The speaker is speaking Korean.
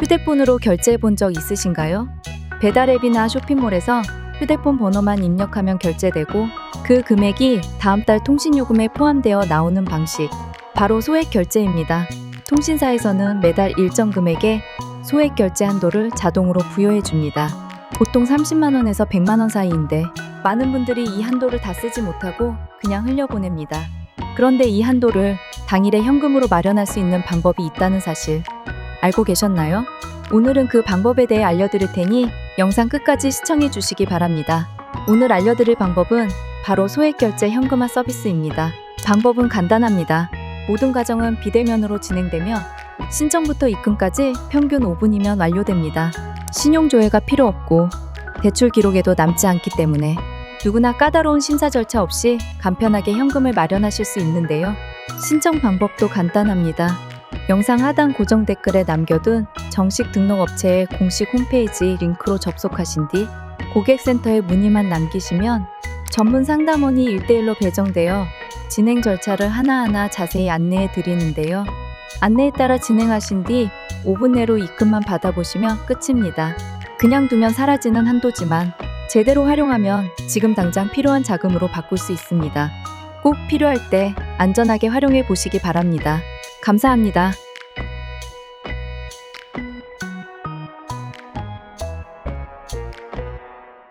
휴대폰으로 결제해 본 적 있으신가요? 배달 앱이나 쇼핑몰에서 휴대폰 번호만 입력하면 결제되고 그 금액이 다음 달 통신 요금에 포함되어 나오는 방식. 바로 소액 결제입니다. 통신사에서는 매달 일정 금액의 소액 결제 한도를 자동으로 부여해 줍니다. 보통 30만 원에서 100만 원 사이인데 많은 분들이 이 한도를 다 쓰지 못하고 그냥 흘려보냅니다. 그런데 이 한도를 당일에 현금으로 마련할 수 있는 방법이 있다는 사실 알고 계셨나요? 오늘은 그 방법에 대해 알려드릴 테니 영상 끝까지 시청해 주시기 바랍니다. 오늘 알려드릴 방법은 바로 소액 결제 현금화 서비스입니다. 방법은 간단합니다. 모든 과정은 비대면으로 진행되며 신청부터 입금까지 평균 5분이면 완료됩니다. 신용 조회가 필요 없고 대출 기록에도 남지 않기 때문에 누구나 까다로운 심사 절차 없이 간편하게 현금을 마련하실 수 있는데요. 신청 방법도 간단합니다. 영상 하단 고정 댓글에 남겨둔 정식 등록 업체의 공식 홈페이지 링크로 접속하신 뒤 고객센터에 문의만 남기시면 전문 상담원이 1대1로 배정되어 진행 절차를 하나하나 자세히 안내해 드리는데요. 안내에 따라 진행하신 뒤 5분 내로 입금만 받아보시면 끝입니다. 그냥 두면 사라지는 한도지만 제대로 활용하면 지금 당장 필요한 자금으로 바꿀 수 있습니다. 꼭 필요할 때 안전하게 활용해 보시기 바랍니다. 감사합니다.